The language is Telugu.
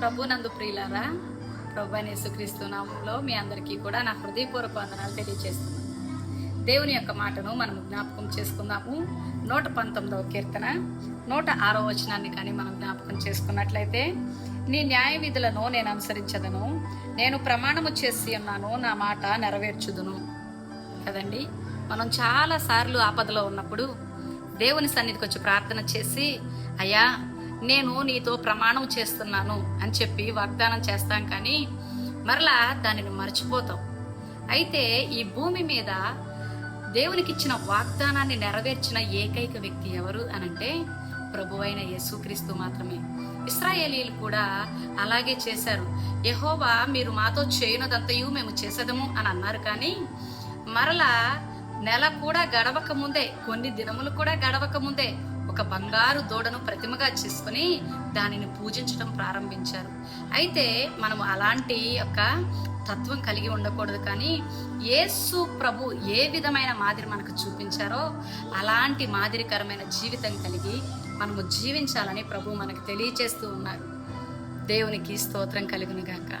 ప్రభు నందు ప్రియులరా ప్రభు అని యేసుక్రీస్తు నామంలో మీ అందరికీ కూడా నా హృదయపూర్వక వందనాలు తెలియజేస్తున్నాను. దేవుని యొక్క మాటను మనం జ్ఞాపకం చేసుకుందాము. నూట పంతొమ్మిదవ కీర్తన నూట ఆరో వచనాన్ని కానీ మనం జ్ఞాపకం చేసుకున్నట్లయితే నీ న్యాయ విధులను నేను అనుసరించదను నేను ప్రమాణము చేసి ఉన్నాను నా మాట నెరవేర్చుదును. కదండి? మనం చాలా సార్లు ఆపదలో ఉన్నప్పుడు దేవుని సన్నిధికి వచ్చి ప్రార్థన చేసి అయ్యా నేను నీతో ప్రమాణం చేస్తున్నాను అని చెప్పి వాగ్దానం చేస్తాం కానీ మరలా దానిని మర్చిపోతాం. అయితే ఈ భూమి మీద దేవునికి ఇచ్చిన వాగ్దానాన్ని నెరవేర్చిన ఏకైక వ్యక్తి ఎవరు అనంటే ప్రభువైన యేసుక్రీస్తు మాత్రమే. ఇస్రాయేలీలు కూడా అలాగే చేశారు. యహోవా మీరు మాతో చేయనదంతయు మేము చేసేదము అని అన్నారు కానీ మరలా నెల కూడా గడవక ముందే కొన్ని దినములు కూడా గడవక ముందే ఒక బంగారు దూడను ప్రతిమగా చేసుకుని దానిని పూజించడం ప్రారంభించారు. అయితే మనం అలాంటి ఒక తత్వం కలిగి ఉండకూడదు కానీ యేసు ప్రభు ఏ విధమైన మాదిరి మనకు చూపించారో అలాంటి మాదిరికరమైన జీవితం కలిగి మనము జీవించాలని ప్రభు మనకు తెలియచేస్తూ ఉన్నారు. దేవునికి స్తోత్రం కలుగును గాక